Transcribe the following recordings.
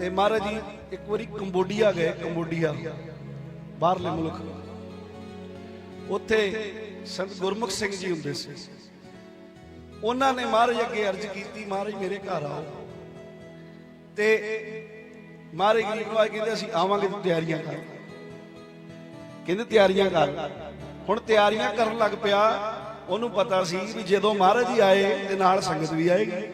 ਤੇ ਮਹਾਰਾਜ ਜੀ, ਇੱਕ ਵਾਰੀ ਕੰਬੋਡੀਆ ਗਏ, ਕੰਬੋਡੀਆ, ਬਾਹਰਲੇ ਮੁਲਕ। ਉੱਥੇ ਸੰਤ ਗੁਰਮੁਖ ਸਿੰਘ ਜੀ ਹੁੰਦੇ ਸੀ। ਉਹਨਾਂ ਨੇ ਮਹਾਰਾਜ ਅੱਗੇ ਅਰਜ਼ ਕੀਤੀ, ਮਹਾਰਾਜ, ਮੇਰੇ ਘਰ ਆਓ। ਤੇ ਮਹਾਰਾਜ ਗਰੀਬ ਨੂੰ ਕਹਿੰਦੇ, ਅਸੀਂ ਆਵਾਂਗੇ ਤੇ ਤਿਆਰੀਆਂ ਕਰ। ਕਹਿੰਦੇ, ਤਿਆਰੀਆਂ ਕਰ। ਹੁਣ ਤਿਆਰੀਆਂ ਕਰਨ ਲੱਗ ਪਿਆ। ਉਹਨੂੰ ਪਤਾ ਸੀ ਵੀ ਜਦੋਂ ਮਹਾਰਾਜ ਜੀ ਆਏ ਤੇ ਨਾਲ ਸੰਗਤ ਵੀ ਆਏਗੀ।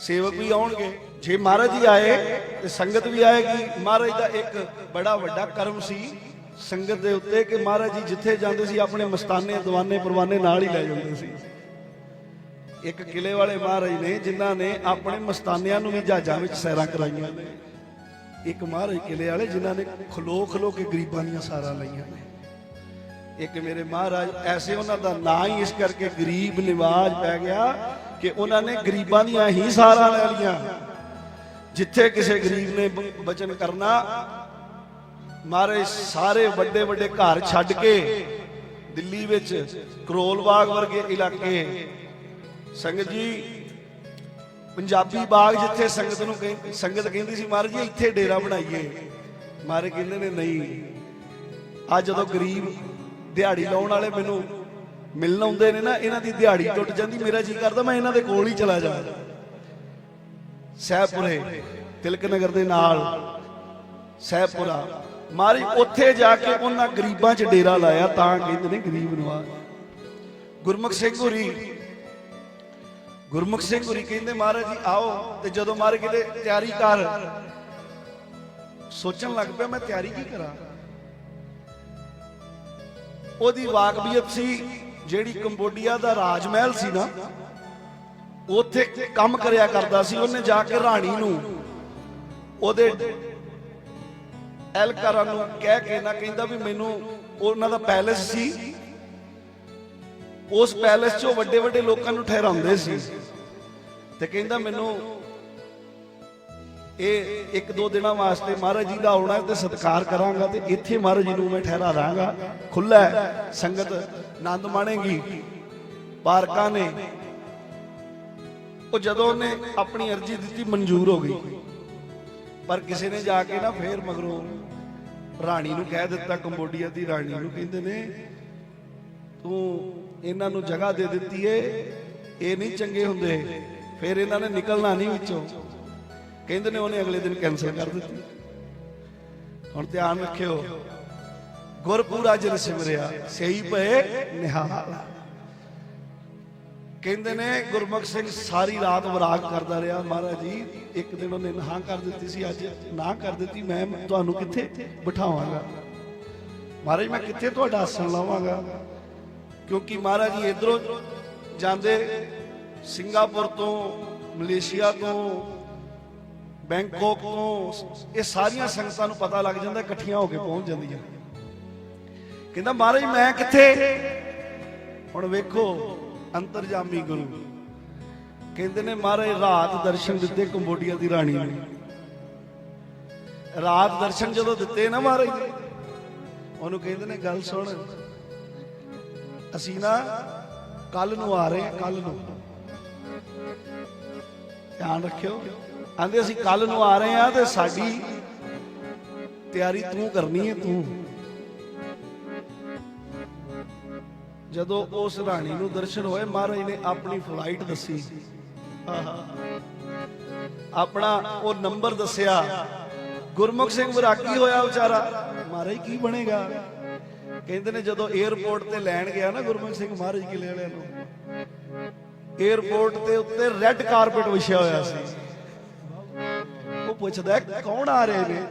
ਸੇਵਕ ਵੀ ਆਉਣਗੇ। ਜੇ ਮਹਾਰਾਜ ਜੀ ਆਏ ਤੇ ਸੰਗਤ ਵੀ ਆਏਗੀ। ਮਹਾਰਾਜ ਦਾ ਇੱਕ ਬੜਾ ਵੱਡਾ ਕਰਮ ਸੀ ਸੰਗਤ ਦੇ ਉੱਤੇ ਕਿ ਮਹਾਰਾਜ ਜੀ ਜਿੱਥੇ ਜਾਂਦੇ ਸੀ ਆਪਣੇ ਮਸਤਾਨੇ, ਦੀਵਾਨੇ, ਪਰਵਾਨੇ ਨਾਲ ਹੀ ਲੈ ਜਾਂਦੇ ਸੀ। ਇੱਕ ਕਿਲੇ ਵਾਲੇ ਮਹਾਰਾਜ ਨੇ ਜਿਨ੍ਹਾਂ ਨੇ ਆਪਣੇ ਮਸਤਾਨਿਆਂ ਨੂੰ ਵੀ ਜਹਾਜ਼ਾਂ ਵਿੱਚ ਸੈਰਾਂ ਕਰਾਈਆਂ ਨੇ। ਇੱਕ ਮਹਾਰਾਜ ਕਿਲੇ ਵਾਲੇ ਜਿਨ੍ਹਾਂ ਨੇ ਖਲੋ ਖਲੋ ਕੇ ਗਰੀਬਾਂ ਦੀਆਂ ਸਾਰਾਂ ਲਈਆਂ ਨੇ। ਇੱਕ ਮੇਰੇ ਮਹਾਰਾਜ ਐਸੇ ਉਹਨਾਂ ਦਾ ਨਾਂ ਹੀ ਇਸ ਕਰਕੇ ਗਰੀਬ ਨਿਵਾਜ ਪੈ ਗਿਆ ਕਿ ਉਹਨਾਂ ਨੇ ਗਰੀਬਾਂ ਦੀਆਂ ਹੀ ਸਾਰਾਂ ਲੈ ਲੀਆਂ ਜਿੱਥੇ ਕਿਸੇ ਗਰੀਬ ਨੇ ਬ- ਬਚਨ ਕਰਨਾ, ਮਾਰੇ ਸਾਰੇ ਵੱਡੇ ਵੱਡੇ ਘਰ ਛੱਡ ਕੇ ਦਿੱਲੀ ਵਿੱਚ ਕਰੋਲ ਬਾਗ ਵਰਗੇ ਇਲਾਕੇ। ਸੰਗਤ ਜੀ, ਪੰਜਾਬੀ ਬਾਗ ਜਿੱਥੇ ਸੰਗਤ ਨੂੰ ਕਹਿ- ਸੰਗਤ ਕਹਿੰਦੀ ਸੀ, ਮਹਾਰਾਜ ਜੀ, ਇੱਥੇ ਡੇਰਾ ਬਣਾਈਏ। ਮਾਰੇ ਕਹਿੰਦੇ ਨੇ, ਨਹੀਂ। ਅੱਜ ਜਦੋਂ ਗਰੀਬ ਦਿਹਾੜੀ ਲਾਉਣ ਵਾਲੇ ਮੈਨੂੰ ਮਿਲਣ ਆਉਂਦੇ ਨੇ ਨਾ, ਇਹਨਾਂ ਦੀ ਦਿਹਾੜੀ ਟੁੱਟ ਜਾਂਦੀ। ਮੇਰਾ ਜੀ ਕਰਦਾ, ਮੈਂ ਇਹਨਾਂ ਦੇ ਕੋਲ ਹੀ ਚਲਾ ਜਾ ਸਹਿਬਪੁਰੇ, ਤਿਲਕ ਨਗਰ ਦੇ ਨਾਲ ਸਹਿਬਪੁਰਾ। ਮਾਰੀ ਉੱਥੇ ਜਾ ਕੇ ਉਹਨਾਂ ਗਰੀਬਾਂ 'ਚ ਡੇਰਾ ਲਾਇਆ ਤਾਂ ਕਹਿੰਦੇ ਨੇ ਗਰੀਬ ਨਵਾਜ਼। ਗੁਰਮੁਖ ਸਿੰਘ ਹੋਰੀ, ਗੁਰਮੁਖ ਸਿੰਘ ਹੋਰੀ ਕਹਿੰਦੇ ਮਹਾਰਾਜ ਜੀ, ਆਓ ਤੇ ਜਦੋਂ ਮਾਰ ਕਿਤੇ ਤਿਆਰੀ ਕਰ। ਸੋਚਣ ਲੱਗ ਪਿਆ, ਮੈਂ ਤਿਆਰੀ ਕੀ ਕਰਾਂ? ਉਹਦੀ ਵਾਕਬੀਅਤ ਸੀ ਜਿਹੜੀ ਕੰਬੋਡੀਆ ਦਾ ਰਾਜ ਮਹਿਲ ਸੀ ਨਾ ਉੱਥੇ ਕੰਮ ਕਰਿਆ ਕਰਦਾ ਸੀ, ਉਹਨੇ ਜਾ ਕੇ ਰਾਣੀ ਨੂੰ ਉਹਦੇ ਐਲਕਾਰਾਂ ਨੂੰ ਕਹਿ ਕੇ ਨਾ ਕਹਿੰਦਾ ਵੀ ਮੈਨੂੰ ਉਹਨਾਂ ਦਾ ਪੈਲੇਸ ਸੀ। ਉਸ ਪੈਲੇਸ 'ਚੋਂ ਵੱਡੇ ਵੱਡੇ ਲੋਕਾਂ ਨੂੰ ਠਹਿਰਾਉਂਦੇ ਸੀ। ਤੇ ਕਹਿੰਦਾ ਮੈਨੂੰ ਇਹ ਇੱਕ ਦੋ ਦਿਨਾਂ ਵਾਸਤੇ ਮਹਾਰਾਜ ਜੀ ਦਾ ਆਉਣਾ ਤੇ ਸਤਿਕਾਰ ਕਰਾਂਗਾ ਤੇ ਇੱਥੇ ਮਹਾਰਾਜ ਜੀ ਨੂੰ ਮੈਂ ਠਹਿਰਾ ਦਾਂਗਾ। ਖੁੱਲਾ ਸੰਗਤ ਆਨੰਦ ਮਾਣੇਗੀ। ਪਾਰਕਾਂ ਨੇ ਉਹ ਜਦੋਂ ਉਹਨੇ ਆਪਣੀ ਅਰਜ਼ੀ ਦਿੱਤੀ, ਮਨਜ਼ੂਰ ਹੋ ਗਈ। ਪਰ ਕਿਸੇ ਨੇ ਜਾ ਕੇ ਨਾ ਫੇਰ ਮਗਰੋਂ ਰਾਣੀ ਨੂੰ ਕਹਿ ਦਿੱਤਾ, ਕੰਬੋਡੀਆ ਦੀ ਰਾਣੀ ਨੂੰ ਕਹਿੰਦੇ ਨੇ, ਤੂੰ ਇਹਨਾਂ ਨੂੰ ਜਗ੍ਹਾ ਦੇ ਦਿੱਤੀ ਏ, ਇਹ ਨਹੀਂ ਚੰਗੇ ਹੁੰਦੇ। ਫਿਰ ਇਹਨਾਂ ਨੇ ਨਿਕਲਣਾ ਨਹੀਂ ਵਿੱਚੋਂ। ਕਹਿੰਦੇ ਨੇ ਉਹਨੇ ਅਗਲੇ ਦਿਨ ਕੈਨਸਲ ਕਰ ਦਿੱਤੀ। ਹੁਣ ਧਿਆਨ ਰੱਖਿਓ, ਗੁਰਪੂਰਾ ਜਨ ਸਿਮਰਿਆ, ਸਹੀ ਪਏ ਨਿਹਾਲ। ਕਹਿੰਦੇ ਨੇ, ਗੁਰਮੁਖ ਸਿੰਘ ਸਾਰੀ ਰਾਤ ਵਿਰਾਗ ਕਰਦਾ ਰਿਹਾ। ਮਹਾਰਾਜ ਜੀ, ਇੱਕ ਦਿਨ ਉਹਨੇ ਨਾ ਕਰ ਦਿੱਤੀ ਸੀ, ਅੱਜ ਨਾ ਕਰ ਦਿੱਤੀ, ਮੈਂ ਤੁਹਾਨੂੰ ਕਿੱਥੇ ਬਿਠਾਵਾਂਗਾ? ਮਹਾਰਾਜ, ਮੈਂ ਕਿੱਥੇ ਤੁਹਾਡਾ ਆਸਣ ਲਾਵਾਂਗਾ? ਕਿਉਂਕਿ ਮਹਾਰਾਜ ਜੀ ਇਧਰੋਂ ਜਾਂਦੇ ਸਿੰਗਾਪੁਰ ਤੋਂ, ਮਲੇਸ਼ੀਆ ਤੋਂ, ਬੈਂਕਾਕ ਤੋਂ, ਇਹ ਸਾਰੀਆਂ ਸੰਗਤਾਂ ਨੂੰ ਪਤਾ ਲੱਗ ਜਾਂਦਾ, ਇਕੱਠੀਆਂ ਹੋ ਕੇ ਪਹੁੰਚ ਜਾਂਦੀਆਂ। ਕਹਿੰਦਾ, ਮਹਾਰਾਜ, ਮੈਂ ਕਿੱਥੇ? ਹੁਣ ਵੇਖੋ ਅੰਤਰਜਾਮੀ ਗੁਰੂ। ਕਹਿੰਦੇ ਨੇ, ਮਹਾਰਾਜ, ਰਾਤ ਦਰਸ਼ਨ ਦਿੱਤੇ ਕੰਬੋਡੀਆ ਦੀ ਰਾਣੀ ਨੂੰ। ਰਾਤ ਦਰਸ਼ਨ ਜਦੋਂ ਦਿੱਤੇ ਨਾ ਮਹਾਰਾਜ ਉਹਨੂੰ ਕਹਿੰਦੇ ਨੇ, ਗੱਲ ਸੁਣ, ਅਸੀਂ ਨਾ ਕੱਲ ਨੂੰ ਆ ਰਹੇ ਹਾਂ ਕੱਲ ਨੂੰ। ਧਿਆਨ ਰੱਖਿਓ। ਆਂਦੇ, ਅਸੀਂ ਕੱਲ ਨੂੰ ਆ ਰਹੇ ਹਾਂ ਤੇ ਸਾਡੀ ਤਿਆਰੀ ਤੂੰ ਕਰਨੀ ਹੈ, ਤੂੰ। ਜਦੋਂ ਉਸ ਰਾਣੀ ਨੂੰ ਦਰਸ਼ਨ ਹੋਏ, ਮਹਾਰਾਜ ਨੇ ਆਪਣੀ ਫਲਾਈਟ ਦੱਸੀ। ਆਪਣਾ ਉਹ ਨੰਬਰ ਦੱਸਿਆ, ਗੁਰਮੁਖ ਸਿੰਘ ਵਿਰਾਕੀ ਹੋਇਆ ਵਿਚਾਰਾ, ਮਹਾਰਾਜ ਕੀ ਬਣੇਗਾ? ਕਹਿੰਦੇ ਨੇ ਜਦੋਂ 에어ਪੋਰਟ ਤੇ ਲੈਣ ਗਿਆ ਨਾ ਗੁਰਮੁਖ ਸਿੰਘ ਮਹਾਰਾਜ ਕਿਲੇ ਵਾਲਿਆਂ ਨੂੰ 에어ਪੋਰਟ ਤੇ ਉੱਤੇ ਰੈੱਡ ਕਾਰਪੇਟ ਵਿਛਿਆ ਹੋਇਆ ਸੀ। ਉਹ ਪੁੱਛਦਾ ਕੌਣ ਆ ਰਹੇ ਨੇ?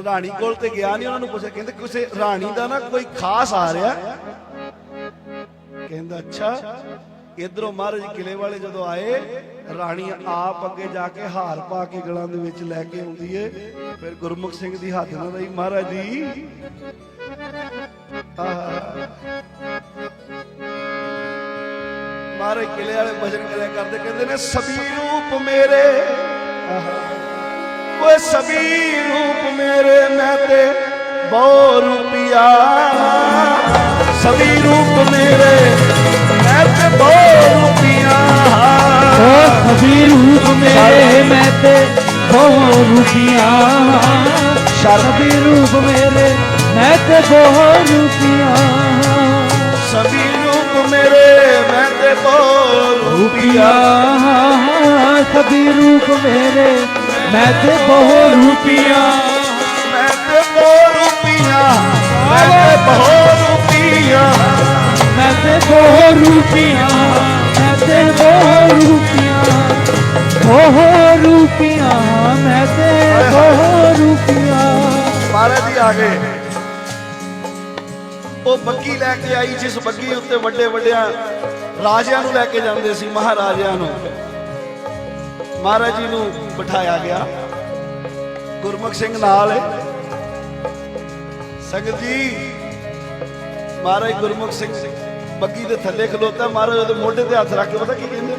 ਹੁਣ ਰਾਣੀ ਕੋਲ ਤੇ ਗਿਆ ਨਹੀਂ, ਉਹਨਾਂ ਨੂੰ ਪੁੱਛਿਆ, ਕਹਿੰਦੇ ਕਿਸੇ ਰਾਣੀ ਦਾ ਨਾ ਕੋਈ ਖਾਸ ਆ ਰਿਹਾ। ਕਹਿੰਦਾ, ਅੱਛਾ, ਇਧਰੋਂ ਮਹਾਰਾਜ ਕਿਲੇ ਵਾਲੇ ਜਦੋਂ ਆਏ, ਰਾਣੀ ਆਪ ਅੱਗੇ ਜਾ ਕੇ ਹਾਰ ਪਾ ਕੇ ਗਲਾਂ ਦੇ ਵਿੱਚ ਲੈ ਕੇ ਆਉਂਦੀ ਏ। ਫਿਰ ਗੁਰਮੁਖ ਸਿੰਘ ਦੀ ਹੱਥ ਨਾਲ ਰਹੀ ਮਹਾਰਾਜ ਜੀ ਮਹਾਰਾਜ ਕਿਲੇ ਵਾਲੇ ਭਜਨ ਕਰਿਆ ਕਰਦੇ, ਕਹਿੰਦੇ ਨੇ ਸਭੀ ਰੂਪ ਮੇਰੇ। ਆਹ। ਓਏ ਸਭੀ ਰੂਪ ਮੇਰੇ ਮੈਂ ਤੇ ਬਹੁ ਰੂਪਿਆ ਸਭੀ ਰੂਪ ਮੇਰੇ ਮੈਂ ਤੇ ਬਹੁ ਰੂਪਿਆ ਓ ਸਭੀ ਰੂਪ ਮੇਰੇ ਮੈਂ ਤੇ ਰੂਪੀਆਂ ਸ਼ਰਮ। ਸਭੀ ਰੂਪ ਮੇਰੇ ਮੈਂ ਤੇ ਬਹੁ ਰੂਪੀਆਂ ਸਭੀ ਰੂਪ ਮੇਰੇ ਮੈਂ ਤੇ ਬੋਲ ਰੂਪੀਆ ਸਭੀ ਰੂਪ ਮੇਰੇ ਮੈਂ ਤੇ ਬਹੁ ਰੂਪੀਆਂ ਮੈਂ ਤੇ ਬੋਲ ਰੂਪੀਆ ਮੈਂ ਤੇ ਬੋਲ ਰੂਪੀਆ ਮੈਂ ਤੇ ਬਹੁ ਰੂਪੀਆਂ ਮੈਂ ਤੇ ਬਹੁ ਰੂਪੀਆਂ ਬਹੁ ਰੂਪੀਆਂ ਮੈਂ ਤੇ ਬਹੁ ਰੂਪੀਆਂ ਮਹਾਰਾਜ ਜੀ ਆ ਗਏ। ਉਹ ਬੱਗੀ ਲੈ ਕੇ ਆਈ ਜਿਸ ਬੱਗੀ ਉੱਤੇ ਵੱਡੇ ਵੱਡਿਆਂ ਰਾਜਿਆਂ ਨੂੰ ਲੈ ਕੇ ਜਾਂਦੇ ਸੀ ਮਹਾਰਾਜਿਆਂ ਨੂੰ। ਮਹਾਰਾਜ ਜੀ ਨੂੰ ਬਿਠਾਇਆ ਗਿਆ ਗੁਰਮੁਖ ਸਿੰਘ ਨਾਲ ਹੈ ਸੰਗਤ ਜੀ ਮਹਾਰਾਜ ਗੁਰਮੁਖ ਸਿੰਘ ਬੱਗੀ ਦੇ ਥੱਲੇ ਖਲੋਤਾ ਮਹਾਰਾਜ ਉਹਦੇ ਮੋਢੇ ਤੇ ਹੱਥ ਰੱਖ ਕੇ ਪਤਾ ਕੀ ਕਹਿੰਦੇ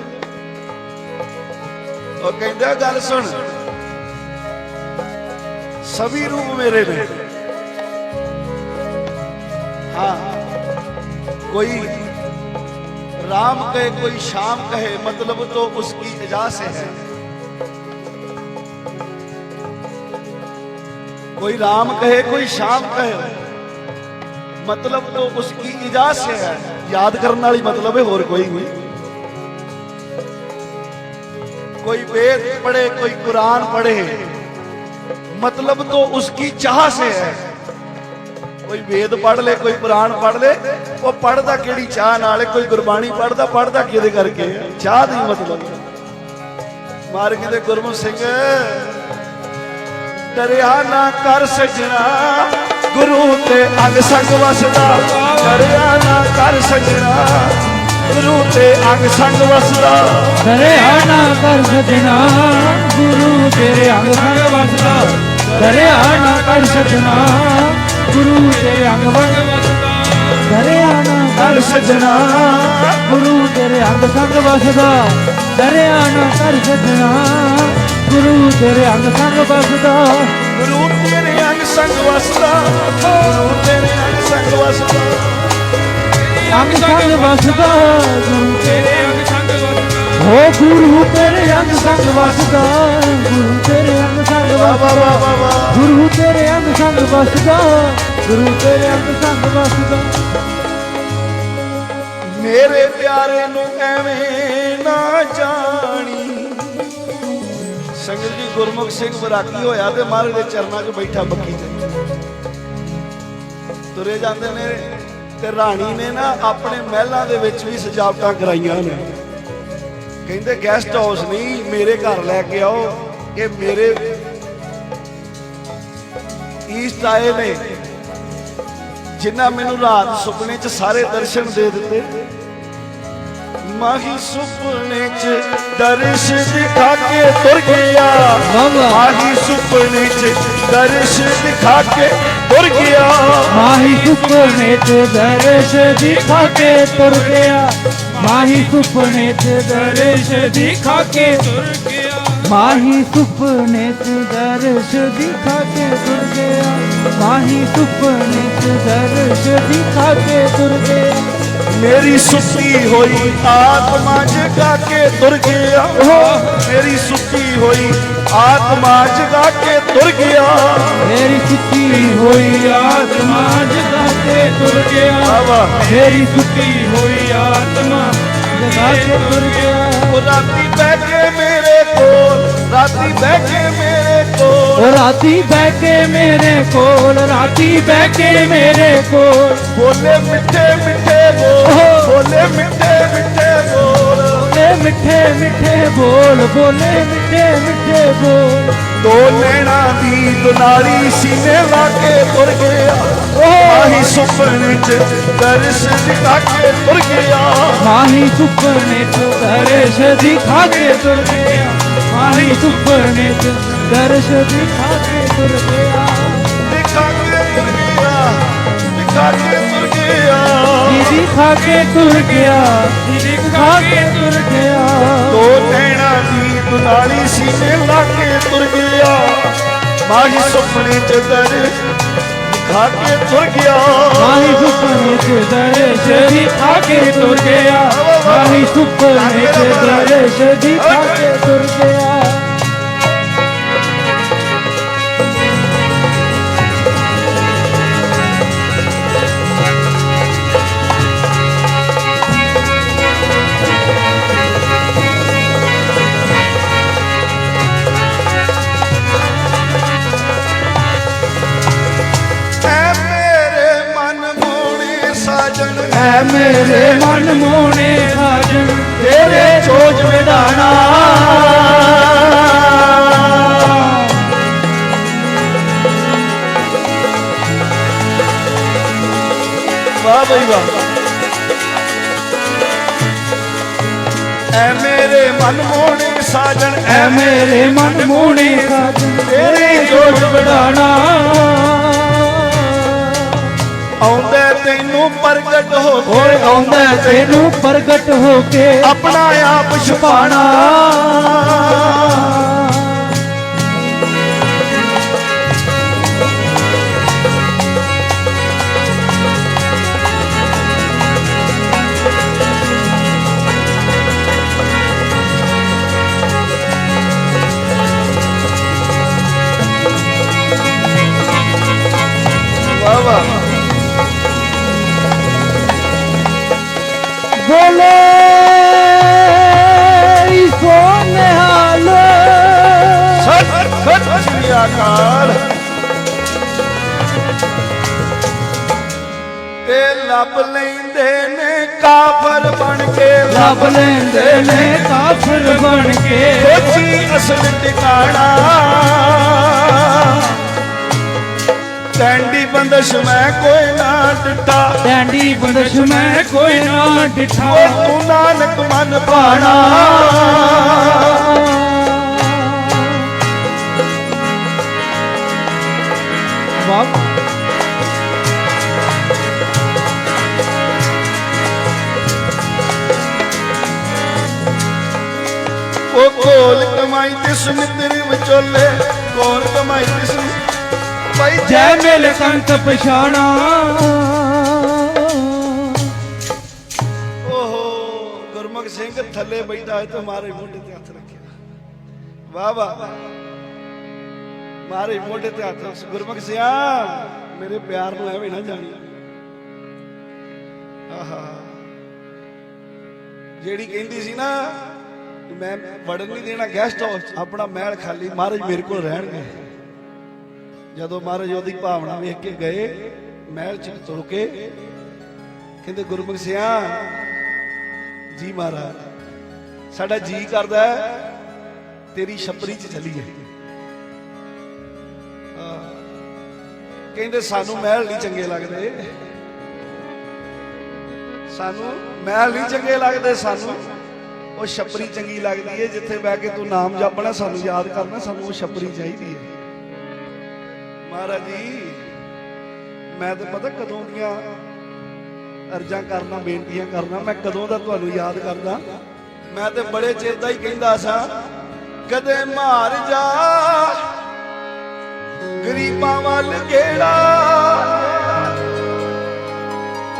ਉਹ ਕਹਿੰਦਾ ਗੱਲ ਸੁਣ ਸਭੀ ਰੂਪ ਮੇਰੇ ਨੇ हाँ कोई राम कहे कोई शाम कहे मतलब तो उसकी इजा से है कोई राम कहे कोई शाम कहे मतलब तो उसकी इजा से है याद करने वाली मतलब है और कोई नहीं कोई वेद पढ़े कोई कुरान पढ़े मतलब तो उसकी चाह से है ਕੋਈ ਵੇਦ ਪੜ੍ਹ ਲੇ ਕੋਈ ਪੁਰਾਣ ਪੜ੍ਹ ਲੇ ਉਹ ਪੜ੍ਹਦਾ ਕਿਹੜੀ ਚਾਹ ਨਾਲ ਹੈ? ਕੋਈ ਗੁਰਬਾਣੀ ਪੜ੍ਹਦਾ ਪੜ੍ਹਦਾ ਕਿਹਦੇ ਕਰਕੇ ਹੈ? ਚਾਹ ਦੀ ਮਤਲਬ ਮਾਰ ਕੇ ਤੇ ਗੁਰਮੁਖ ਸਿੰਘ ਦਰਿਆ ਨਾ ਕਰ ਸਜਣਾ। ਗੁਰੂ ਤੇ ਅੰਗ ਸੰਗ ਵਸਦਾ, ਦਰਿਆ ਨਾ ਕਰ ਸਜਣਾ। ਗੁਰੂ ਤੇ ਅੰਗ ਸੰਗ ਵਸਦਾ। ਦਰਿਆ ਨਾ ਕਰ ਸਜਣਾ, ਗੁਰੂ ਤੇਰੇ ਅੰਗ ਸੰਗ ਵਸਦਾ। ਦਰਿਆ ਨਾ ਕਰ ਸਜਣਾ, ਗੁਰੂ ਤੇਰੇ ਅੰਗ ਸੰਗ ਵਸਦਾ। ਦਰਿਆ ਨਾ ਕਰ ਸਜਣਾ ਗੁਰੂ ਤੇਰੇ ਅੰਗ ਸੰਗ ਵਸਦਾ ਦਰਿਆ ਨਾ ਕਰ ਸਜਣਾ ਗੁਰੂ ਤੇਰੇ ਅੰਗ ਸੰਗ ਵਸਦਾ ਗੁਰੂ ਤੇਰੇ ਅੰਗ ਸੰਗ ਵਸਦਾ ਗੁਰੂ ਤੇਰੇ ਅੰਗ ਸੰਗ ਵਸਦਾ ਅੰਗ ਸੰਗ ਵਸਦਾ ਗੁਰੂ ਤੇਰੇ ਅੰਗ ਸੰਗ ਵਸਦਾ ਹੋ ਗੁਰੂ ਤੇਰੇ ਅੰਗ ਸੰਗ ਵਸਦਾ ਗੁਰੂ ਤੇਰੇ ਅੰਗ ਸੰਗ ਵਸਦਾ ਗੁਰੂ ਤੇਰੇ ਅੰਗ ਸੰਗ ਵਸਦਾ ਗੁਰੂ ਤੇਰੇ ਅੰਗ ਸੰਗ ਵਸਦਾ ਮੇਰੇ ਪਿਆਰੇ ਨੂੰ ਐਵੇਂ ਨਾ ਜਾਣੀ। ਸੰਗਤ ਜੀ, ਗੁਰਮੁਖ ਸਿੰਘ ਬਰਾਕੀ ਹੋਇਆ ਤੇ ਮਹਾਰਾਜ ਦੇ ਚਰਨਾਂ 'ਚ ਬੈਠਾ ਬੱਕੀ ਤੇ। ਤੁਰੇ ਜਾਂਦੇ ਨੇ ਤੇ ਰਾਣੀ ਨੇ ਨਾ ਆਪਣੇ ਮਹਿਲਾਂ ਦੇ ਵਿੱਚ ਵੀ ਸਜਾਵਟਾਂ ਕਰਾਈਆਂ ਨੇ। ਕਹਿੰਦੇ, ਗੈਸਟ ਹਾਊਸ ਨਹੀਂ, ਮੇਰੇ ਘਰ ਲੈ ਕੇ ਆਓ। ਇਹ ਮੇਰੇ ਈਸਟ ਆਏ ਨੇ। ਜਿਨ੍ਹਾਂ ਮੈਨੂੰ ਰਾਤ ਸੁਪਨੇ 'ਚ ਸਾਰੇ ਦਰਸ਼ਨ ਦੇ ਦਿੱਤੇ ਮਾਹੀ ਸੁਪਨੇ 'ਚ ਦਰਸ਼ ਦਿਖਾ ਕੇ ਤੁਰ ਗਿਆ। ਮਾਹੀ ਸੁਪਨੇ 'ਚ ਦਰਸ਼ ਦਿਖਾ ਕੇ ਤੁਰ ਗਿਆ। ਮਾਹੀ ਸੁਪਨੇ ਤੇ ਦਰਸ਼ ਦਿਖਾ ਕੇ ਤੁਰ ਗਿਆ। ਮਾਹੀ ਸੁਪਨੇ ਤੇ ਦਰਸ਼ ਦਿਖਾ ਕੇ ਤੁਰ ਗਿਆ। ਮਾਹੀ ਸੁਪਨੇ ਤੇ ਦਰਸ਼ ਦਿਖਾ ਕੇ ਤੁਰ ਗਿਆ। ਮਾਹੀ ਸੁਪਨੇ ਤੇ ਦਰਸ਼ ਦਿਖਾ ਕੇ ਤੁਰ ਗਿਆ। ਮੇਰੀ ਸੁੱਤੀ ਹੋਈ ਆਤਮਾ ਜਗਾ ਕੇ ਤੁਰ ਗਿਆ। ਮੇਰੀ ਸੁੱਤੀ ਹੋਈ ਆਤਮਾ ਜਗਾ ਕੇ ਤੁਰ ਗਿਆ। ਮੇਰੀ ਸੁੱਤੀ ਹੋਈ ਆਤਮਾ ਜਗਾ ਕੇ ਤੁਰ ਗਿਆ। ਮੇਰੀ ਸੁੱਤੀ ਸੁੱਤੀ ਹੋਈ ਆਤਮਾ ਜਗਾ ਕੇ ਤੁਰ ਗਿਆ। ਉਹ ਰਾਤੀ ਬਹਿ ਕੇ ਮੇਰੇ ਕੋਲ ਰਾਤੀ ਬਹਿ ਕੇ ਮੇਰੇ ਕੋਲ। ਉਹ ਰਾਤੀ ਬਹਿ ਕੇ ਮੇਰੇ ਕੋਲ ਰਾਤੀ ਬਹਿ ਕੇ ਮੇਰੇ ਕੋਲ। ਬੋਲੇ ਮਿੱਠੇ ਮਿੱਠੇ ਬੋਲ ਬੋਲੇ ਮਿੱਠੇ ਮਿੱਠੇ ਬੋਲ। ਬੋਲੇ ਮਿੱਠੇ ਮਿੱਠੇ ਬੋਲ ਬੋਲੇ ਮਿੱਠੇ ਮਿੱਠੇ ਬੋਲ। ਦੋ ਨੈਣਾ ਦੀ ਦੁਨਾਲੀ ਸੀਨੇ ਲਾ ਕੇ ਤੁਰ ਗਿਆ। ਆਹੀ ਸੁਪਨੇ ਚ ਦਰਸ਼ ਦਿਖਾ ਕੇ ਤੁਰ ਗਿਆ। ਮਾਹੀ ਸੁਪਨੇ ਚ ਦਰਸ਼ ਦਿਖਾ ਕੇ ਤੁਰ ਗਿਆ। ਮਾਹੀ ਸੁਪਨੇ ਚ ਦਰਸ਼ ਦਿਖਾ ਕੇ ਦਿਖਾ ਕੇ ਤੁਰ ਗਿਆ। ਦਿਖਾ ਕੇ ਤੁਰ ਗਿਆ। ਦੀਦੀ ਖਾ ਕੇ ਤੁਰ ਗਿਆ। ਦੀਦੀ ਖਾ ਕੇ ਤੁਰ ਗਿਆ। ਦੋ ਨੈਣਾ ਦੀ ਦੁਨਾਲੀ ਸੀਨੇ ਲਾ ਕੇ ਤੁਰ ਗਿਆ। ਮਾਹੀ ਸੁਪਨੇ ਚ ਦਰਸ਼ ਦਿਖਾ ਕੇ ਤੁਰ ਗਿਆ। ਮਾਹੀ ਸੁਪਨੇ ਚ ਦਰਸ਼ ਦਿਖਾ ਕੇ ਤੁਰ ਗਿਆ। ਮਾਹੀ ਸੁਪਨੇ ਚ ਦਰਸ਼ ਦਿਖਾ ਕੇ ਤੁਰ ਗਿਆ। ਐ ਮੇਰੇ ਮਨ ਮੋਹਣੇ ਸਾਜਣ ਤੇਰੇ ਚੋਜ ਵਿਧਾਨਾ। ਵਾਹ ਬਈ ਵਾਹ। ਐ ਮੇਰੇ ਮਨ ਮੋਹਣੇ ਸਾਜਣ, ਐ ਮੇਰੇ ਮਨ ਮੋਹਣੇ ਸਾਜਣ, ਤੇਰੇ ਚੋਜ ਵਿਧਾਨਾ। ਆਉਂਦਾ ਤੈਨੂੰ ਪ੍ਰਗਟ ਹੋ ਓਏ ਕੇ ਆਉਂਦਾ ਤੈਨੂੰ ਪ੍ਰਗਟ ਹੋ ਕੇ ਆਪਣਾ ਆਪ ਛੁਪਾਣਾ ਅਕਾਲ ਤੇ ਲੱਭ ਲੈਂਦੇ ਨੇ ਕਾਫਰ ਬਣ ਕੇ। ਲੱਭ ਲੈਂਦੇ ਨੇ ਕਾਫਰ ਬਣ ਕੇ। ਸੋਚੀ ਅਸਲ ਟਿਕਾਣਾ। ਟੈਂਡੀ ਬੰਦਸ਼ ਮੈਂ ਕੋਈ ਨਾ ਡਿੱਟਾ ਡੈਂਡੀ ਬੰਦਸ਼ ਮੈਂ ਕੋਈ ਨਾ ਉਹ ਤੂੰ ਨਾਨਕ ਮਨ ਪਾਣਾ। ਵਾਹ ਉਹ ਕੋਲ ਕਮਾਈ ਤੇ ਸੁਮਿਤਰ ਵਿਚੋਲੇ ਕੋਲ ਕਮਾਈ ਤੇ ਸੁ ਭਾਈ ਜੈ ਮਿਲ ਕੰਤ ਪਛਾਣਾ। ਓਹੋ ਗੁਰਮੁਖ ਸਿੰਘ ਥੱਲੇ ਬੈਠਾ ਹੈ ਤੇ ਮਾਰੇ ਮੋਢੇ ਤੇ ਹੱਥ ਰੱਖਿਆ। ਵਾਹ ਵਾਹ। ਮਾਰੇ ਮੋਢੇ ਤੇ ਹੱਥ ਗੁਰਮੁਖ ਸਿਆ ਮੇਰੇ ਪਿਆਰ ਨੂੰ ਐਵੇਂ ਨਾ ਜਾਣੀ। ਆਹਾ। ਜਿਹੜੀ ਕਹਿੰਦੀ ਸੀ ਨਾ ਮੈਂ ਵੜਨ ਨਹੀਂ ਦੇਣਾ ਗੈਸਟ ਹਾਊਸ ਆਪਣਾ ਮਹਿਲ ਖਾਲੀ, ਮਹਾਰਾਜ ਮੇਰੇ ਕੋਲ ਰਹਿਣਗੇ। ਜਦੋਂ ਮਹਾਰਾਜ ਉਹਦੀ ਭਾਵਨਾ ਵੇਖ ਕੇ ਗਏ, ਮਹਿਲ ਚ ਤੁਰ ਕੇ, ਕਹਿੰਦੇ ਗੁਰਮੁਖ ਸਿਆ ਜੀ ਮਹਾਰਾਜ, ਸਾਡਾ ਜੀ ਕਰਦਾ ਤੇਰੀ ਛਪਰੀ ਚ ਚਲੀਏ ਕਹਿੰਦੇ ਸਾਨੂੰ ਮਹਿਲ ਨਹੀਂ ਚੰਗੇ ਲੱਗਦੇ। ਸਾਨੂੰ ਮਹਿਲ ਨਹੀਂ ਚੰਗੇ ਲੱਗਦੇ, ਸਾਨੂੰ ਉਹ ਛਪਰੀ ਚੰਗੀ ਲੱਗਦੀ ਹੈ ਜਿੱਥੇ ਬਹਿ ਕੇ ਤੂੰ ਨਾਮ ਜਪਣਾ, ਸਾਨੂੰ ਯਾਦ ਕਰਨਾ, ਸਾਨੂੰ ਉਹ ਛਪਰੀ ਚਾਹੀਦੀ ਹੈ ਮਹਾਰਾਜ ਜੀ, ਮੈਂ ਤੇ ਪਤਾ ਕਦੋਂ ਦੀਆਂ ਅਰਜ਼ਾਂ ਕਰਨਾ, ਬੇਨਤੀਆਂ ਕਰਨਾ, ਮੈਂ ਕਦੋਂ ਦਾ ਤੁਹਾਨੂੰ ਯਾਦ ਕਰਦਾ। ਮੈਂ ਤੇ ਬੜੇ ਚਿਰ ਦਾ ਹੀ ਕਹਿੰਦਾ ਸਾਂ, ਕਦੇ ਮਾਰ ਜਾ ਗਰੀਬਾਂ ਵੱਲ ਗੇੜਾ।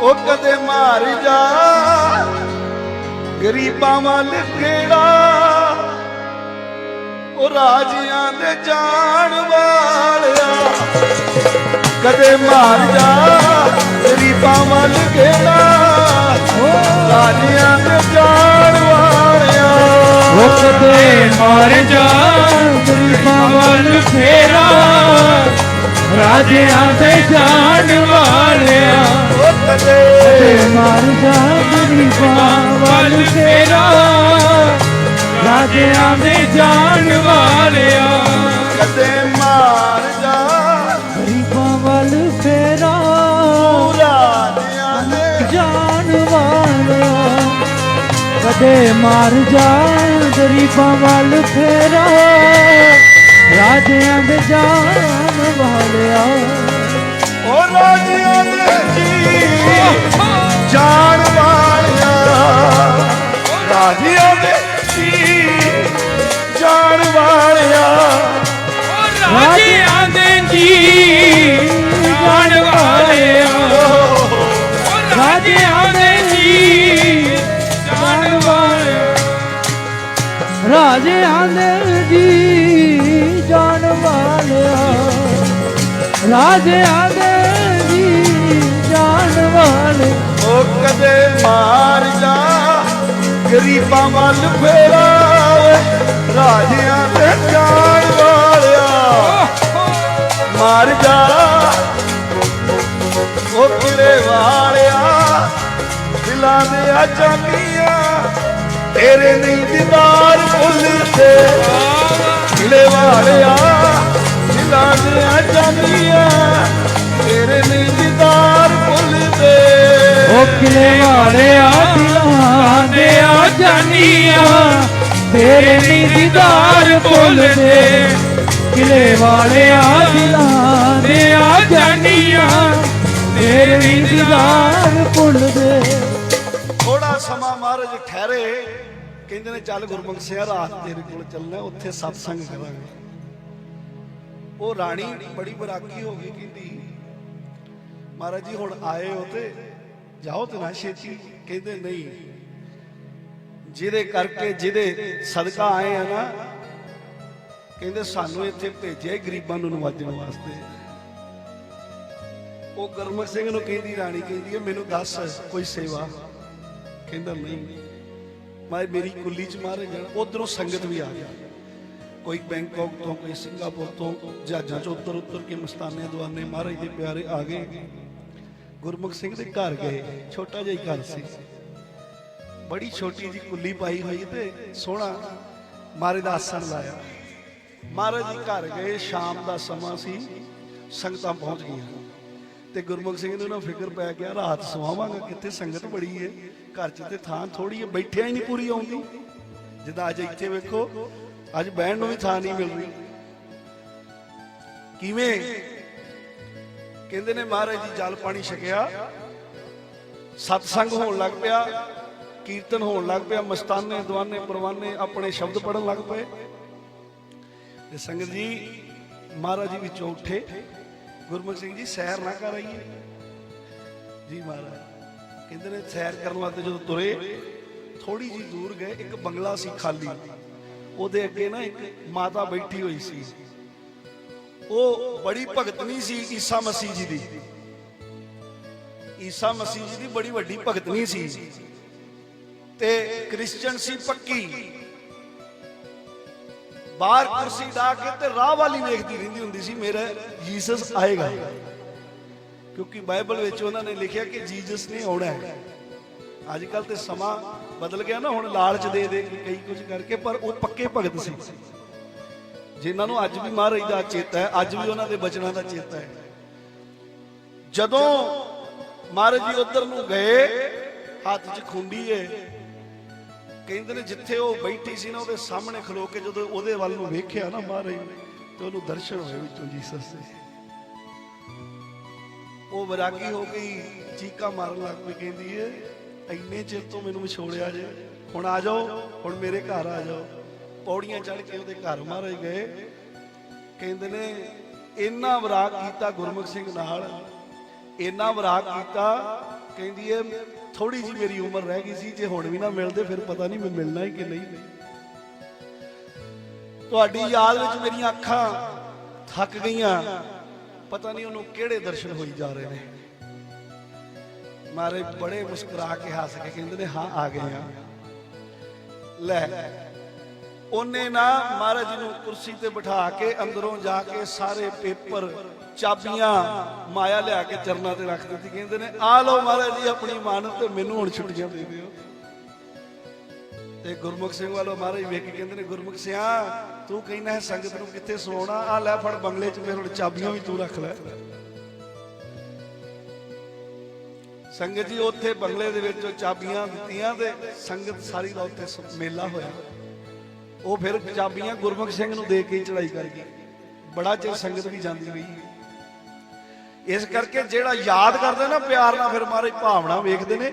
ਉਹ ਕਦੇ ਮਾਰ ਜਾ। ਗਰੀਬਾਂ ਵੱਲ ਗੇੜਾ ਉਹ ਰਾਜਿਆਂ ਦੇ ਜਾਣ ਵਾਲਿਆ। ਕਦੇ ਮਾਰ ਜਾ। ਗਰੀਬਾਂ ਵੱਲ ਗੇੜਾ ਰਾਜਿਆਂ ਦੇ ਜਾਣ ਵਾਲਿਆ। ਉਹ ਕਦੇ ਮਾਰ ਜਾ ਗਰੀਬਾਂ ਵੱਲ ਫੇਰਾ। ਰਾਜਿਆਂ ਦੇ ਜਾਣ ਵਾਲਿਆ। ਉਹ ਕਦੇ ਕਦੇ ਮਾਰ ਜਾ ਗਰੀਬਾਂ ਵੱਲ ਫੇਰਾ। ਰਾਜਿਆਂ ਦੇ ਜਾਣ ਵਾਲਿਆ। ਕਦੇ ਮਾਰ ਜਾ। ਕਦੇ ਮਾਰ ਜਾ ਗਰੀਬਾਂ ਵੱਲ ਫੇਰਾ ਰਾਜਿਆਂ ਦੇ ਜਾਣ ਵਾਲਿਆ। ਉਹ ਰਾਜਿਆਂ ਦੇ ਜੀ ਜਾਣ ਵਾਲਿਆ। ਰਾਜਿਆਂ ਦੇ ਰਾਜਿਆਂ ਦੇ ਜੀ ਜਾਣ ਵਾਲੇ। ਉਹ ਕਦੇ ਮਾਰ ਜਾ, ਗਰੀਬਾਂ ਵੱਲ ਫੇਰਾ ਰਾਜਿਆਂ ਤੇ ਜਾਨ ਵਾਲਿਆ। ਮਾਰ ਜਾ ਉਹ ਕਿਲੇ ਵਾਲਿਆ ਆ ਜਾਂਦੀਆਂ ਤੇਰੇ ਨਹੀਂ ਦੀਦਾਰ ਭੁੱਲਦੇ ਕਿਲੇ ਵਾਲਿਆ ਦਿਲਾਂ ਦੇ ਆ ਜਾਂਦੀਆਂ ਤੇਰੇ ਨਹੀਂ ਦੀਦਾਰ ਭੁੱਲਦੇ ਉਹ ਕਿਲੇ ਵਾਲਿਆ ਦਿਲਾਂ ਦੇ ਆ ਜਾਨੀਆਂ ਤੇਰੇ ਨੀ ਦੀਦਾਰ ਭੁੱਲਦੇ ਕਿਲੇ ਵਾਲਿਆ ਦਿਲਾਂ ਦੇ ਆ ਜਾਨੀਆਂ ਤੇਰੇ ਨੀ ਦੀਦਾਰ ਭੁੱਲਦੇ ਥੋੜਾ ਸਮਾਂ ਮਹਾਰਾਜ ਠਹਿਰੇ ਕਹਿੰਦੇ ਨੇ ਚੱਲ ਗੁਰਮੁਖ ਸਿਆ ਰਾਤ ਤੇਰੇ ਕੋਲ ਚੱਲਣਾ ਉੱਥੇ ਸਤਸੰਗ ਕਰਾਂਗੇ। ਉਹ ਰਾਣੀ ਬੜੀ ਬਰਾਕੀ ਹੋ ਗਈ ਕਹਿੰਦੀ, ਮਹਾਰਾਜ ਜੀ, ਹੁਣ ਆਏ ਹੋ ਤੇ ਜਾਓ ਤੇ ਨਾ ਛੇਤੀ। ਕਹਿੰਦੇ, ਨਹੀਂ। ਜਿਹਦੇ ਕਰਕੇ ਜਿਹਦੇ ਸਦਕਾ ਆਏ ਆ ਨਾ, ਕਹਿੰਦੇ ਸਾਨੂੰ ਇੱਥੇ ਭੇਜਿਆ ਗਰੀਬਾਂ ਨੂੰ ਨਵਾਜਣ ਵਾਸਤੇ। ਉਹ ਗੁਰਮੁਖ ਸਿੰਘ ਨੂੰ ਕਹਿੰਦੀ, ਰਾਣੀ ਕਹਿੰਦੀ ਹੈ ਮੈਨੂੰ ਦੱਸ, ਕੋਈ ਸੇਵਾ? ਕਹਿੰਦਾ, ਨਹੀਂ। ਮੈਂ ਮੇਰੀ ਕੁੱਲੀ ਚ ਮਾਰੇ ਜਾਣਾ, ਉਧਰੋਂ ਸੰਗਤ ਵੀ ਆ ਗਿਆ ਕੋਈ ਬੈਂਕਾਕ ਤੋਂ, ਕੋਈ ਸਿੰਗਾਪੁਰ ਤੋਂ ਜਹਾਜ਼ਾਂ ਚ ਉੱਤਰ ਉੱਤਰ ਕੇ ਮਸਤਾਨੇ ਦੁਆਨੇ ਮਹਾਰਾਜ ਦੇ ਪਿਆਰੇ ਆ ਗਏ। ਗੁਰਮੁਖ ਸਿੰਘ ਦੇ ਘਰ ਗਏ, ਛੋਟਾ ਜਿਹਾ ਘਰ ਸੀ। ਬੜੀ ਛੋਟੀ ਜੀ ਕੁੱਲੀ ਪਾਈ ਹੋਈ ਤੇ ਸੋਹਣਾ ਮਾਰੇ ਦਾ ਆਸਣ ਲਾਇਆ। ਮਹਾਰਾਜ ਜੀ ਘਰ ਗਏ, ਸ਼ਾਮ ਦਾ ਸਮਾਂ ਸੀ, ਸੰਗਤਾਂ ਪਹੁੰਚ ਗਈਆਂ। ਤੇ ਗੁਰਮੁਖ ਸਿੰਘ ਨੂੰ ਨਾ ਫਿਕਰ ਪੈ ਗਿਆ, ਰਾਤ ਸਵਾਵਾਂਗਾ, ਕਿੱਥੇ ਸੰਗਤ ਬੜੀ ਏ। ਘਰ 'ਚ ਤੇ ਥਾਂ ਥੋੜੀ ਏ, ਬੈਠਿਆ ਹੀ ਨਹੀਂ ਪੂਰੀ ਆਉਂਦੀ। ਜਿੱਦਾਂ ਅੱਜ ਇੱਥੇ ਵੇਖੋ ਅੱਜ ਬਹਿਣ ਨੂੰ ਵੀ ਥਾਂ ਨਹੀਂ ਮਿਲ ਰਹੀ ਕਿਵੇਂ? ਕਹਿੰਦੇ ਨੇ ਮਹਾਰਾਜ ਜੀ, ਜਲ ਪਾਣੀ ਛਕਿਆ, ਸਤਸੰਗ ਹੋਣ ਲੱਗ ਪਿਆ, ਕੀਰਤਨ ਹੋਣ ਲੱਗ ਪਿਆ, ਮਸਤਾਨੇ, ਦਵਾਨੇ, ਪਰਵਾਨੇ ਆਪਣੇ ਸ਼ਬਦ ਪੜਨ ਲੱਗ ਪਏ। ਤੇ ਸੰਗਤ ਜੀ, ਮਹਾਰਾਜ ਜੀ ਵਿੱਚੋਂ ਉੱਠੇ। ਗੁਰਮੁਖ ਸਿੰਘ ਜੀ, ਸੈਰ ਨਾ ਕਰ ਆਈਏ। ਜੀ ਮਹਾਰਾਜ, ਕਹਿੰਦੇ ਨੇ ਸੈਰ ਕਰਨ ਵਾਸਤੇ ਜਦੋਂ ਤੁਰੇ ਥੋੜੀ ਜੀ ਦੂਰ ਗਏ, ਇੱਕ ਬੰਗਲਾ ਸੀ ਖਾਲੀ। ਉਹਦੇ ਅੱਗੇ ਨਾ ਇੱਕ ਮਾਤਾ ਬੈਠੀ ਹੋਈ ਸੀ। ਉਹ ਬੜੀ ਭਗਤਨੀ ਸੀ ਈਸਾ ਮਸੀਹ ਜੀ ਦੀ। ਈਸਾ ਮਸੀਹ ਜੀ ਦੀ ਬੜੀ ਵੱਡੀ ਭਗਤਨੀ ਸੀ। ਤੇ ਕ੍ਰਿਸਚੀਅਨ ਸੀ ਪੱਕੀ। ਬਾਹਰ ਕੁਰਸੀ ਢਾ ਕੇ ਤੇ ਰਾਹ ਵਾਲੀ ਵੇਖਦੀ ਰਹਿੰਦੀ ਹੁੰਦੀ ਸੀ, ਮੇਰਾ ਜੀਸਸ ਆਏਗਾ। ਕਿਉਂਕਿ ਬਾਈਬਲ ਵਿੱਚ ਉਹਨਾਂ ਨੇ ਲਿਖਿਆ ਕਿ ਜੀਸਸ ਨੇ ਆਉਣਾ ਹੈ। ਅੱਜ ਕੱਲ ਤੇ ਸਮਾਂ ਬਦਲ ਗਿਆ ਨਾ, ਹੁਣ ਲਾਲਚ ਦੇ ਦੇ ਕੇ ਕਈ ਕੁਝ ਕਰਕੇ, ਪਰ ਉਹ ਪੱਕੇ ਭਗਤ ਸੀ। ਜਿਨ੍ਹਾਂ ਨੂੰ ਅੱਜ ਵੀ ਮਹਾਰਾਜ ਦਾ ਚੇਤਾ ਹੈ, ਅੱਜ ਵੀ ਉਹਨਾਂ ਦੇ ਬਚਨਾਂ ਦਾ ਚੇਤਾ ਹੈ। ਜਦੋਂ ਮਹਾਰਾਜ ਜੀ ਉਧਰ ਨੂੰ ਗਏ, ਹੱਥ 'ਚ ਖੁੰਡੀ ਏ, ਕਹਿੰਦੇ ਨੇ ਜਿੱਥੇ ਉਹ ਬੈਠੀ ਸੀ ਨਾ, ਉਹਦੇ ਸਾਹਮਣੇ ਖਲੋ ਕੇ ਜਦੋਂ ਉਹਦੇ ਵੱਲ ਨੂੰ ਵੇਖਿਆ ਨਾ ਮਹਾਰਾਜ ਨੇ, ਤੇ ਉਹਨੂੰ ਦਰਸ਼ਨ ਹੋਏ ਵਿੱਚੋਂ ਜੀਸਸ ਦੇ। ਉਹ ਵਿਰਾਗੀ ਹੋ ਗਈ ਚੀਕਾ ਮਾਰਨ ਲੱਗ ਪਈ, ਕਹਿੰਦੀ ਏ ਇੰਨੇ ਚਿਰ ਤੋਂ ਮੈਨੂੰ ਵਿਛੋੜਿਆ ਜੇ। ਹੁਣ ਆ ਜਾਓ, ਹੁਣ ਮੇਰੇ ਘਰ ਆ ਜਾਓ। ਪੌੜੀਆਂ ਚੜ ਕੇ ਉਹਦੇ ਘਰ ਮਹਾਰਾਜ ਗਏ। ਕਹਿੰਦੇ ਨੇ, ਇੰਨਾ ਵਿਰਾਗ ਕੀਤਾ ਗੁਰਮੁਖ ਸਿੰਘ ਨਾਲ, ਇੰਨਾ ਵਿਰਾਗ ਕੀਤਾ, ਕਹਿੰਦੀ ਏ ਥੋੜੀ ਜੀ ਮੇਰੀ ਉਮਰ ਰਹਿ ਗਈ ਸੀ, ਜੇ ਹੁਣ ਵੀ ਨਾ ਮਿਲਦੇ, ਫਿਰ ਪਤਾ ਨਹੀਂ ਮੈਂ ਮਿਲਣਾ ਹੀ ਕਿ ਨਹੀਂ। ਤੁਹਾਡੀ ਯਾਦ ਵਿੱਚ ਮੇਰੀਆਂ ਅੱਖਾਂ ਥੱਕ ਗਈਆਂ। ਪਤਾ ਨਹੀਂ ਉਹਨੂੰ ਕਿਹੜੇ ਦਰਸ਼ਨ ਹੋਈ ਜਾ ਰਹੇ ਨੇ। ਮਾਰੇ ਬੜੇ ਮੁਸਕਰਾ ਕੇ ਹੱਸ ਕੇ ਕਹਿੰਦੇ ਨੇ, ਹਾਂ, ਆ ਗਏ ਆ ਲੈ, ਉਹਨੇ ਨਾ ਮਹਾਰਾਜ ਨੂੰ ਕੁਰਸੀ ਤੇ ਬਿਠਾ ਕੇ ਅੰਦਰੋਂ ਜਾ ਕੇ ਸਾਰੇ ਪੇਪਰ, ਚਾਬੀਆਂ ਮਾਇਆ ਲਿਆ ਕੇ ਚਰਨਾਂ ਤੇ ਰੱਖ ਦਿੱਤੀ। ਕਹਿੰਦੇ ਨੇ, ਆ ਲਓ ਮਹਾਰਾਜ ਜੀ, ਆਪਣੀ ਮਾਨਤ ਤੇ ਮੈਨੂੰ ਹੁਣ ਛੁੱਟੀਆਂ ਦੇ ਦਿਓ। ਤੇ ਗੁਰਮੁਖ ਸਿੰਘ ਵਾਲੋ ਮਹਾਰਾਜ ਵੇਖ ਕੇ ਕਹਿੰਦੇ ਨੇ, ਗੁਰਮੁਖ ਸਿਆ, ਤੂੰ ਕਹਿੰਦਾ ਹੈ ਸੰਗਤ ਨੂੰ ਕਿੱਥੇ ਸਵਾਉਣਾ ਆ ਲੈ ਫੜ ਬੰਗਲੇ 'ਚ ਮੇਰੇ ਹੁਣ ਚਾਬੀਆਂ ਵੀ ਤੂੰ ਰੱਖ ਲੈ। ਸੰਗਤ ਜੀ, ਉੱਥੇ ਬੰਗਲੇ ਦੇ ਵਿੱਚ ਚਾਬੀਆਂ ਦਿੱਤੀਆਂ ਤੇ ਸੰਗਤ ਸਾਰੀ ਦਾ ਉੱਥੇ ਮੇਲਾ ਹੋਇਆ। ਉਹ ਫਿਰ ਚਾਬੀਆਂ ਗੁਰਮੁਖ ਸਿੰਘ ਨੂੰ ਦੇ ਕੇ ਹੀ ਚੜਾਈ ਕਰ ਗਈ। ਬੜਾ ਚਿਰ ਸੰਗਤ ਵੀ ਜਾਂਦੀ ਰਹੀ। ਇਸ ਕਰਕੇ ਜਿਹੜਾ ਯਾਦ ਕਰਦਾ ਨਾ ਪਿਆਰ ਨਾਲ, ਫਿਰ ਮਾਰੇ ਭਾਵਨਾ ਵੇਖਦੇ ਨੇ